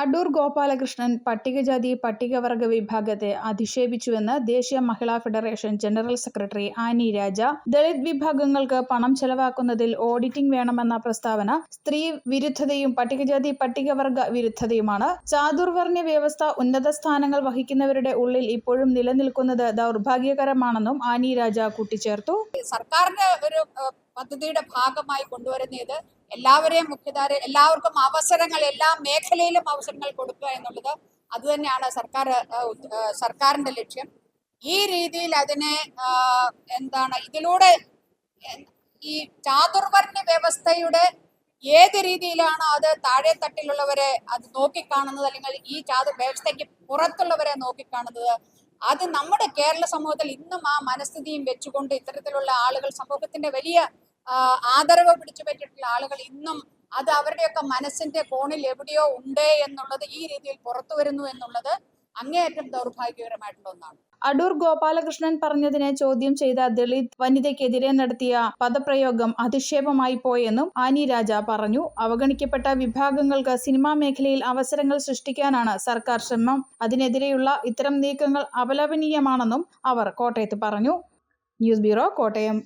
അടൂർ ഗോപാലകൃഷ്ണൻ പട്ടികജാതി പട്ടികവർഗ വിഭാഗത്തെ അധിക്ഷേപിച്ചുവെന്ന് ദേശീയ മഹിളാ federation general secretary Annie Raja. Dalit വിഭാഗങ്ങൾക്ക് പണം ചെലവാക്കുന്നതിൽ ഓഡിറ്റിംഗ് വേണമെന്ന പ്രസ്താവന സ്ത്രീ വിരുദ്ധതയും പട്ടികജാതി പട്ടികവർഗ വിരുദ്ധതയുമാണ്. ചാതുർവർണ വ്യവസ്ഥ ഉന്നത സ്ഥാനങ്ങൾ വഹിക്കുന്നവരുടെ ഉള്ളിൽ ഇപ്പോഴും നിലനിൽക്കുന്നത് ദൗർഭാഗ്യകരമാണെന്നും ആനി രാജ കൂട്ടിച്ചേർത്തു. സർക്കാരിന്റെ ഒരു പദ്ധതിയുടെ ഭാഗമായി കൊണ്ടുവരുന്ന ഇത് എല്ലാവരെയും മുഖ്യധാര എല്ലാവർക്കും അവസരങ്ങൾ എല്ലാ മേഖലയിലും അവസരങ്ങൾ കൊടുക്കുക എന്നുള്ളത് അതുതന്നെയാണ് സർക്കാർ സർക്കാരിന്റെ ലക്ഷ്യം. ഈ രീതിയിൽ അതിനെ എന്താണ് ഇതിലൂടെ ഈ ചാതുർവർണ വ്യവസ്ഥയുടെ ഏത് രീതിയിലാണ് അത് താഴെ തട്ടിലുള്ളവരെ അത് നോക്കിക്കാണുന്നത് അല്ലെങ്കിൽ ഈ ചാതുർ വ്യവസ്ഥയ്ക്ക് പുറത്തുള്ളവരെ നോക്കിക്കാണുന്നത് അത് നമ്മുടെ കേരള സമൂഹത്തിൽ ഇന്നും ആ മനസ്ഥിതിയും വെച്ചുകൊണ്ട് ഇത്തരത്തിലുള്ള ആളുകൾ സമൂഹത്തിന്റെ വലിയ ആദരവ് പിടിച്ചു പറ്റിയിട്ടുള്ള ആളുകൾ ഇന്നും അത് അവരുടെയൊക്കെ മനസ്സിന്റെ കോണിൽ എവിടെയോ ഉണ്ട് എന്നുള്ളത് ഈ രീതിയിൽ പുറത്തു വരുന്നു എന്നുള്ളത് അങ്ങേയറ്റം ദൗർഭാഗ്യകരമായിട്ടുള്ള ഒന്നാണ്. അടൂർ ഗോപാലകൃഷ്ണൻ പറഞ്ഞതിനെ ചോദ്യം ചെയ്ത ദളിത് വനിതയ്ക്കെതിരെ നടത്തിയ പദപ്രയോഗം അധിക്ഷേപമായി പോയെന്നും ആനി രാജ പറഞ്ഞു. അവഗണിക്കപ്പെട്ട വിഭാഗങ്ങൾക്ക് സിനിമാ മേഖലയിൽ അവസരങ്ങൾ സൃഷ്ടിക്കാനാണ് സർക്കാർ ശ്രമം. അതിനെതിരെയുള്ള ഇത്തരം നീക്കങ്ങൾ അപലപനീയമാണെന്നും അവർ കോട്ടയത്ത് പറഞ്ഞു. News bureau Kottayam.